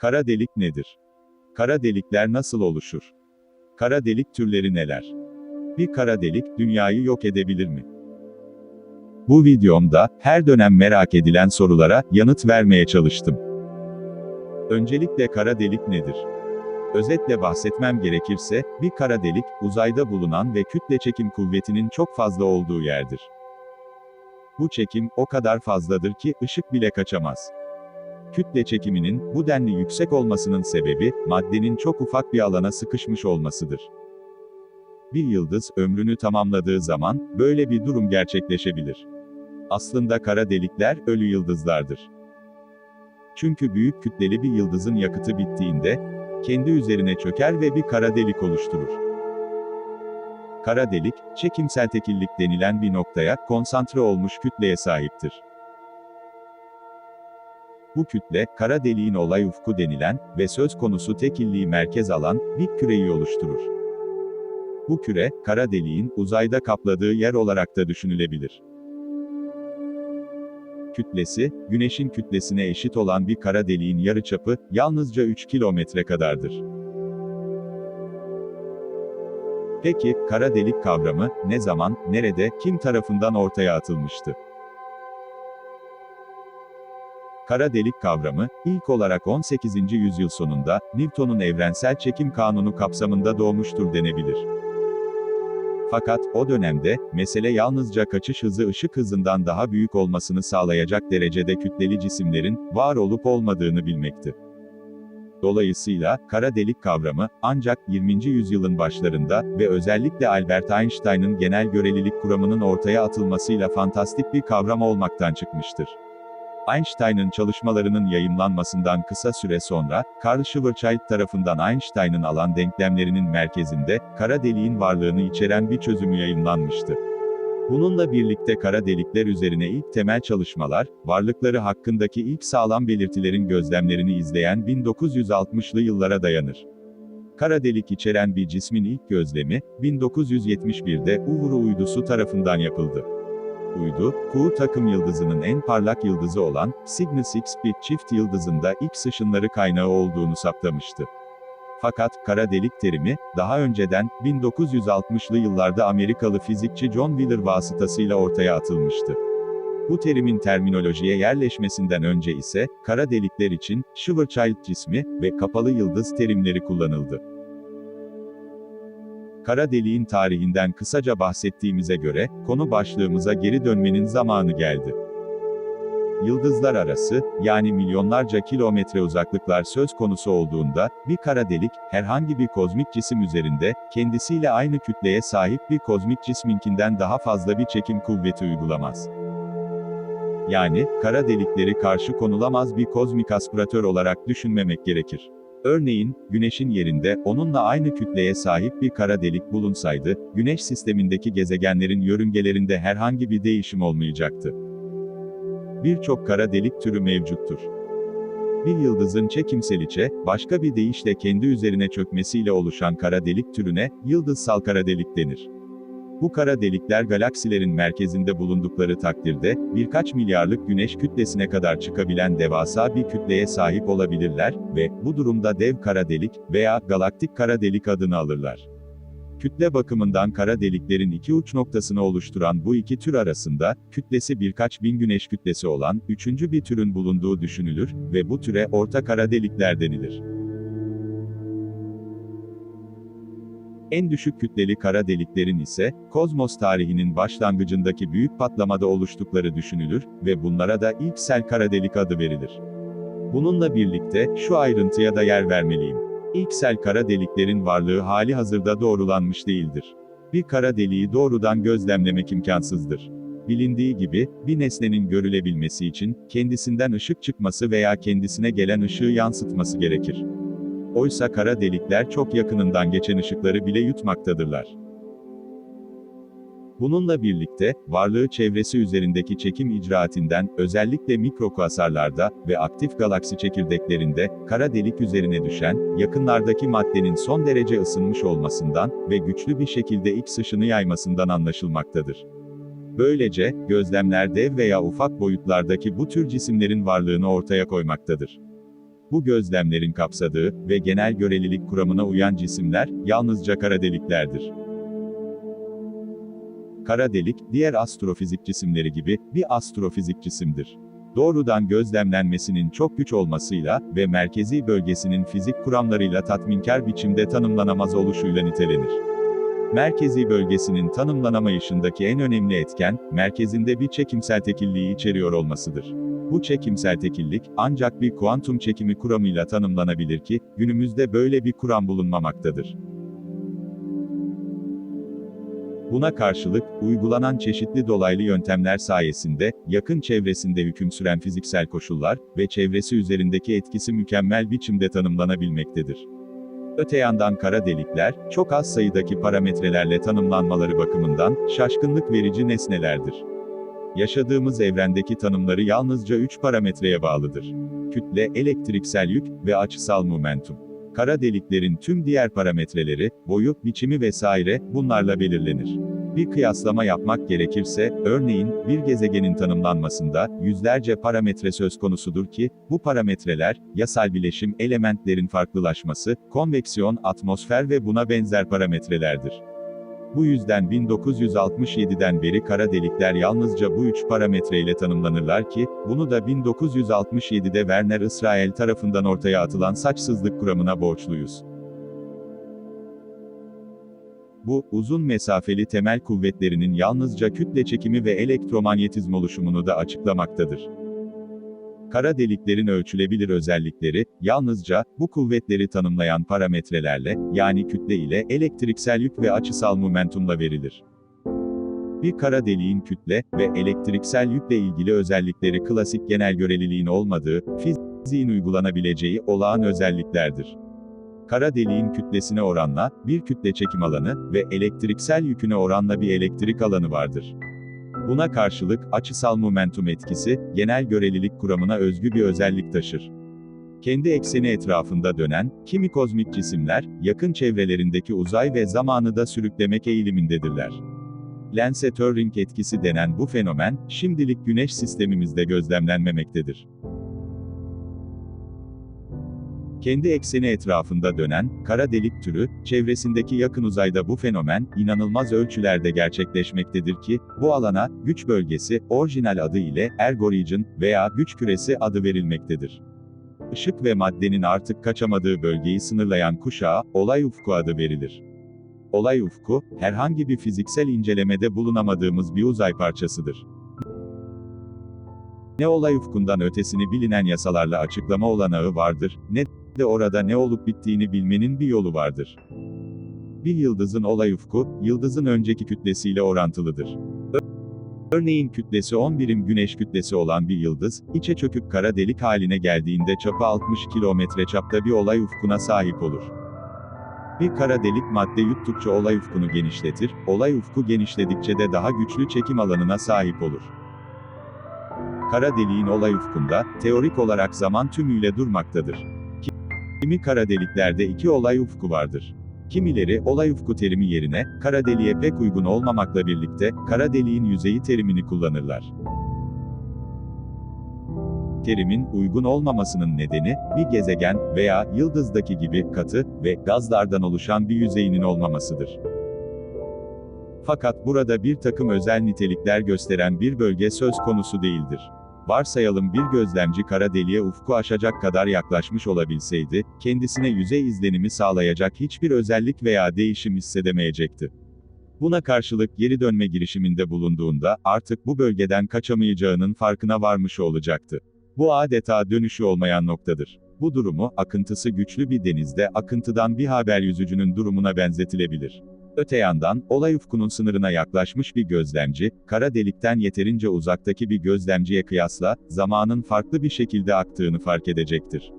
Kara delik nedir? Kara delikler nasıl oluşur? Kara delik türleri neler? Bir kara delik, dünyayı yok edebilir mi? Bu videomda, her dönem merak edilen sorulara, yanıt vermeye çalıştım. Öncelikle kara delik nedir? Özetle bahsetmem gerekirse, bir kara delik, uzayda bulunan ve kütle çekim kuvvetinin çok fazla olduğu yerdir. Bu çekim, o kadar fazladır ki, ışık bile kaçamaz. Kütle çekiminin, bu denli yüksek olmasının sebebi, maddenin çok ufak bir alana sıkışmış olmasıdır. Bir yıldız, ömrünü tamamladığı zaman, böyle bir durum gerçekleşebilir. Aslında kara delikler, ölü yıldızlardır. Çünkü büyük kütleli bir yıldızın yakıtı bittiğinde, kendi üzerine çöker ve bir kara delik oluşturur. Kara delik, çekimsel tekillik denilen bir noktaya, konsantre olmuş kütleye sahiptir. Bu kütle, kara deliğin olay ufku denilen ve söz konusu tekilliği merkez alan, bir küreyi oluşturur. Bu küre, kara deliğin, uzayda kapladığı yer olarak da düşünülebilir. Kütlesi, Güneş'in kütlesine eşit olan bir kara deliğin yarıçapı, yalnızca 3 kilometre kadardır. Peki, kara delik kavramı, ne zaman, nerede, kim tarafından ortaya atılmıştı? Kara delik kavramı, ilk olarak 18. yüzyıl sonunda, Newton'un evrensel çekim kanunu kapsamında doğmuştur denebilir. Fakat, o dönemde, mesele yalnızca kaçış hızı ışık hızından daha büyük olmasını sağlayacak derecede kütleli cisimlerin, var olup olmadığını bilmekti. Dolayısıyla, kara delik kavramı, ancak 20. yüzyılın başlarında ve özellikle Albert Einstein'ın genel görelilik kuramının ortaya atılmasıyla fantastik bir kavram olmaktan çıkmıştır. Einstein'ın çalışmalarının yayımlanmasından kısa süre sonra, Carl Schwarzschild tarafından Einstein'ın alan denklemlerinin merkezinde, kara deliğin varlığını içeren bir çözümü yayımlanmıştı. Bununla birlikte kara delikler üzerine ilk temel çalışmalar, varlıkları hakkındaki ilk sağlam belirtilerin gözlemlerini izleyen 1960'lı yıllara dayanır. Kara delik içeren bir cismin ilk gözlemi, 1971'de Uvru uydusu tarafından yapıldı. Uydu, Ku takım yıldızının en parlak yıldızı olan, Cygnus X bir çift yıldızında X ışınları kaynağı olduğunu saptamıştı. Fakat, kara delik terimi, daha önceden, 1960'lı yıllarda Amerikalı fizikçi John Wheeler vasıtasıyla ortaya atılmıştı. Bu terimin terminolojiye yerleşmesinden önce ise, kara delikler için, Schwarzschild cismi ve kapalı yıldız terimleri kullanıldı. Kara deliğin tarihinden kısaca bahsettiğimize göre, konu başlığımıza geri dönmenin zamanı geldi. Yıldızlar arası, yani milyonlarca kilometre uzaklıklar söz konusu olduğunda, bir kara delik, herhangi bir kozmik cisim üzerinde, kendisiyle aynı kütleye sahip bir kozmik cisminkinden daha fazla bir çekim kuvveti uygulamaz. Yani, kara delikleri karşı konulamaz bir kozmik aspiratör olarak düşünmemek gerekir. Örneğin, Güneş'in yerinde, onunla aynı kütleye sahip bir kara delik bulunsaydı, Güneş sistemindeki gezegenlerin yörüngelerinde herhangi bir değişim olmayacaktı. Birçok kara delik türü mevcuttur. Bir yıldızın çekimsel içe, başka bir deyişle kendi üzerine çökmesiyle oluşan kara delik türüne, yıldızsal kara delik denir. Bu kara delikler galaksilerin merkezinde bulundukları takdirde, birkaç milyarlık güneş kütlesine kadar çıkabilen devasa bir kütleye sahip olabilirler ve bu durumda dev kara delik veya galaktik kara delik adını alırlar. Kütle bakımından kara deliklerin iki uç noktasını oluşturan bu iki tür arasında, kütlesi birkaç bin güneş kütlesi olan, üçüncü bir türün bulunduğu düşünülür ve bu türe orta kara delikler denilir. En düşük kütleli kara deliklerin ise, kozmos tarihinin başlangıcındaki büyük patlamada oluştukları düşünülür ve bunlara da ilk sel kara delik adı verilir. Bununla birlikte, şu ayrıntıya da yer vermeliyim. İlk sel kara deliklerin varlığı hali hazırda doğrulanmış değildir. Bir kara deliği doğrudan gözlemlemek imkansızdır. Bilindiği gibi, bir nesnenin görülebilmesi için, kendisinden ışık çıkması veya kendisine gelen ışığı yansıtması gerekir. Oysa kara delikler çok yakınından geçen ışıkları bile yutmaktadırlar. Bununla birlikte, varlığı çevresi üzerindeki çekim icraatinden, özellikle mikrokuasarlarda ve aktif galaksi çekirdeklerinde, kara delik üzerine düşen, yakınlardaki maddenin son derece ısınmış olmasından ve güçlü bir şekilde X ışını yaymasından anlaşılmaktadır. Böylece, gözlemler dev veya ufak boyutlardaki bu tür cisimlerin varlığını ortaya koymaktadır. Bu gözlemlerin kapsadığı ve genel görelilik kuramına uyan cisimler, yalnızca kara deliklerdir. Kara delik, diğer astrofizik cisimleri gibi, bir astrofizik cisimdir. Doğrudan gözlemlenmesinin çok güç olmasıyla ve merkezi bölgesinin fizik kuramlarıyla tatminkar biçimde tanımlanamaz oluşuyla nitelenir. Merkezi bölgesinin tanımlanamayışındaki en önemli etken, merkezinde bir çekimsel tekilliği içeriyor olmasıdır. Bu çekimsel tekillik, ancak bir kuantum çekimi kuramıyla tanımlanabilir ki, günümüzde böyle bir kuram bulunmamaktadır. Buna karşılık, uygulanan çeşitli dolaylı yöntemler sayesinde, yakın çevresinde hüküm süren fiziksel koşullar ve çevresi üzerindeki etkisi mükemmel biçimde tanımlanabilmektedir. Öte yandan kara delikler, çok az sayıdaki parametrelerle tanımlanmaları bakımından, şaşkınlık verici nesnelerdir. Yaşadığımız evrendeki tanımları yalnızca 3 parametreye bağlıdır. Kütle, elektriksel yük ve açısal momentum. Kara deliklerin tüm diğer parametreleri, boyu, biçimi vesaire, bunlarla belirlenir. Bir kıyaslama yapmak gerekirse, örneğin, bir gezegenin tanımlanmasında, yüzlerce parametre söz konusudur ki, bu parametreler, yasal bileşim, elementlerin farklılaşması, konveksiyon, atmosfer ve buna benzer parametrelerdir. Bu yüzden 1967'den beri kara delikler yalnızca bu üç parametreyle tanımlanırlar ki, bunu da 1967'de Werner Israel tarafından ortaya atılan saçsızlık kuramına borçluyuz. Bu, uzun mesafeli temel kuvvetlerinin yalnızca kütle çekimi ve elektromanyetizm oluşumunu da açıklamaktadır. Kara deliklerin ölçülebilir özellikleri, yalnızca, bu kuvvetleri tanımlayan parametrelerle, yani kütle ile elektriksel yük ve açısal momentumla verilir. Bir kara deliğin kütle ve elektriksel yükle ilgili özellikleri klasik genel göreliliğin olmadığı, fiziğin uygulanabileceği olağan özelliklerdir. Kara deliğin kütlesine oranla, bir kütle çekim alanı ve elektriksel yüküne oranla bir elektrik alanı vardır. Buna karşılık, açısal momentum etkisi, genel görelilik kuramına özgü bir özellik taşır. Kendi ekseni etrafında dönen, kimi kozmik cisimler, yakın çevrelerindeki uzay ve zamanı da sürüklemek eğilimindedirler. Lense-Turing etkisi denen bu fenomen, şimdilik Güneş sistemimizde gözlemlenmemektedir. Kendi ekseni etrafında dönen, kara delik türü, çevresindeki yakın uzayda bu fenomen, inanılmaz ölçülerde gerçekleşmektedir ki, bu alana, güç bölgesi, orijinal adı ile, ergo region, veya güç küresi adı verilmektedir. Işık ve maddenin artık kaçamadığı bölgeyi sınırlayan kuşağa, olay ufku adı verilir. Olay ufku, herhangi bir fiziksel incelemede bulunamadığımız bir uzay parçasıdır. Ne olay ufkundan ötesini bilinen yasalarla açıklama olanağı vardır, ne de orada ne olup bittiğini bilmenin bir yolu vardır. Bir yıldızın olay ufku, yıldızın önceki kütlesiyle orantılıdır. Örneğin kütlesi 10 birim güneş kütlesi olan bir yıldız, içe çöküp kara delik haline geldiğinde çapı 60 kilometre çapta bir olay ufkuna sahip olur. Bir kara delik madde yuttukça olay ufkunu genişletir, olay ufku genişledikçe de daha güçlü çekim alanına sahip olur. Kara deliğin olay ufkunda, teorik olarak zaman tümüyle durmaktadır. Kimi kara deliklerde iki olay ufku vardır. Kimileri, olay ufku terimi yerine, kara deliğe pek uygun olmamakla birlikte, kara deliğin yüzeyi terimini kullanırlar. Terimin, uygun olmamasının nedeni, bir gezegen veya yıldızdaki gibi katı ve gazlardan oluşan bir yüzeyinin olmamasıdır. Fakat burada bir takım özel nitelikler gösteren bir bölge söz konusu değildir. Varsayalım bir gözlemci kara deliğe ufku aşacak kadar yaklaşmış olabilseydi, kendisine yüzey izlenimi sağlayacak hiçbir özellik veya değişim hissedemeyecekti. Buna karşılık geri dönme girişiminde bulunduğunda, artık bu bölgeden kaçamayacağının farkına varmış olacaktı. Bu adeta dönüşü olmayan noktadır. Bu durumu, akıntısı güçlü bir denizde, akıntıdan bir haber yüzücünün durumuna benzetilebilir. Öte yandan, olay ufkunun sınırına yaklaşmış bir gözlemci, kara delikten yeterince uzaktaki bir gözlemciye kıyasla, zamanın farklı bir şekilde aktığını fark edecektir.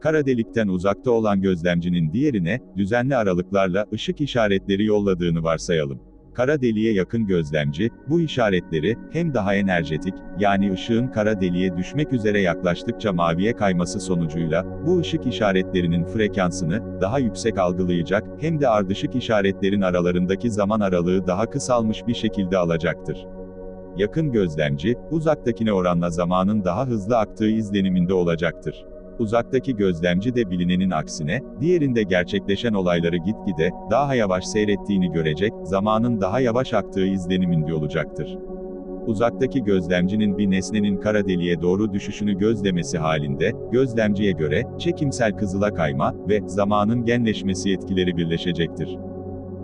Kara delikten uzakta olan gözlemcinin diğerine, düzenli aralıklarla ışık işaretleri yolladığını varsayalım. Kara deliğe yakın gözlemci, bu işaretleri, hem daha enerjetik, yani ışığın kara deliğe düşmek üzere yaklaştıkça maviye kayması sonucuyla, bu ışık işaretlerinin frekansını, daha yüksek algılayacak, hem de ardışık işaretlerin aralarındaki zaman aralığı daha kısalmış bir şekilde alacaktır. Yakın gözlemci, uzaktakine oranla zamanın daha hızlı aktığı izleniminde olacaktır. Uzaktaki gözlemci de bilinenin aksine, diğerinde gerçekleşen olayları gitgide, daha yavaş seyrettiğini görecek, zamanın daha yavaş aktığı izleniminde olacaktır. Uzaktaki gözlemcinin bir nesnenin kara deliğe doğru düşüşünü gözlemesi halinde, gözlemciye göre, çekimsel kızıla kayma ve zamanın genleşmesi etkileri birleşecektir.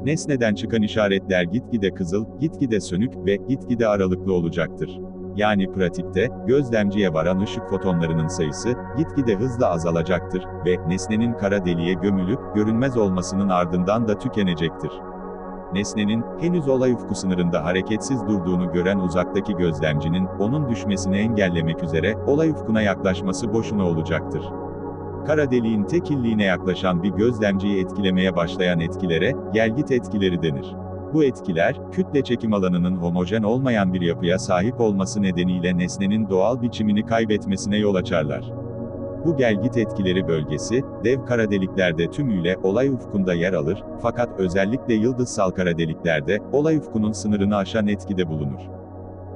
Nesneden çıkan işaretler gitgide kızıl, gitgide sönük ve gitgide aralıklı olacaktır. Yani pratikte, gözlemciye varan ışık fotonlarının sayısı, gitgide hızla azalacaktır ve nesnenin kara deliğe gömülüp, görünmez olmasının ardından da tükenecektir. Nesnenin, henüz olay ufku sınırında hareketsiz durduğunu gören uzaktaki gözlemcinin, onun düşmesini engellemek üzere, olay ufkuna yaklaşması boşuna olacaktır. Kara deliğin tekilliğine yaklaşan bir gözlemciyi etkilemeye başlayan etkilere, gelgit etkileri denir. Bu etkiler, kütle çekim alanının homojen olmayan bir yapıya sahip olması nedeniyle nesnenin doğal biçimini kaybetmesine yol açarlar. Bu gelgit etkileri bölgesi, dev kara deliklerde tümüyle olay ufkunda yer alır, fakat özellikle yıldızsal kara deliklerde, olay ufkunun sınırını aşan etkide bulunur.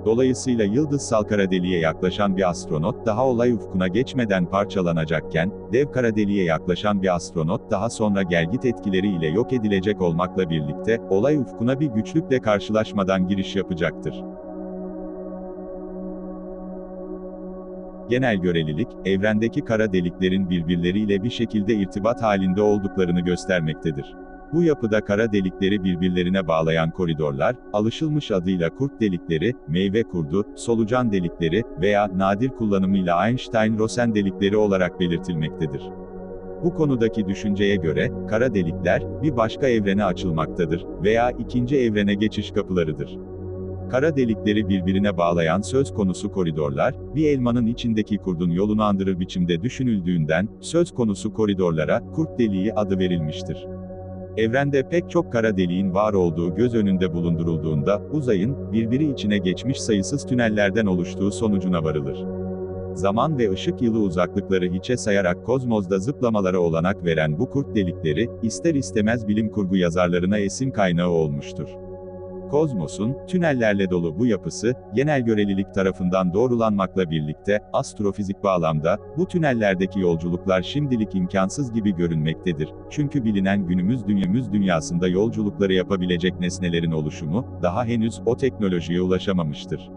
Dolayısıyla yıldızsal kara deliğe yaklaşan bir astronot daha olay ufkuna geçmeden parçalanacakken, dev kara deliğe yaklaşan bir astronot daha sonra gelgit etkileri ile yok edilecek olmakla birlikte, olay ufkuna bir güçlükle karşılaşmadan giriş yapacaktır. Genel görelilik, evrendeki kara deliklerin birbirleriyle bir şekilde irtibat halinde olduklarını göstermektedir. Bu yapıda kara delikleri birbirlerine bağlayan koridorlar, alışılmış adıyla kurt delikleri, meyve kurdu, solucan delikleri veya nadir kullanımıyla Einstein-Rosen delikleri olarak belirtilmektedir. Bu konudaki düşünceye göre, kara delikler, bir başka evrene açılmaktadır veya ikinci evrene geçiş kapılarıdır. Kara delikleri birbirine bağlayan söz konusu koridorlar, bir elmanın içindeki kurdun yolunu andırır biçimde düşünüldüğünden, söz konusu koridorlara, kurt deliği adı verilmiştir. Evrende pek çok kara deliğin var olduğu göz önünde bulundurulduğunda, uzayın, birbiri içine geçmiş sayısız tünellerden oluştuğu sonucuna varılır. Zaman ve ışık yılı uzaklıkları hiçe sayarak kozmozda zıplamalara olanak veren bu kurt delikleri, ister istemez bilim kurgu yazarlarına esin kaynağı olmuştur. Kozmosun, tünellerle dolu bu yapısı, genel görelilik tarafından doğrulanmakla birlikte, astrofizik bağlamda, bu tünellerdeki yolculuklar şimdilik imkansız gibi görünmektedir. Çünkü bilinen günümüz dünyamız dünyasında yolculukları yapabilecek nesnelerin oluşumu, daha henüz o teknolojiye ulaşamamıştır.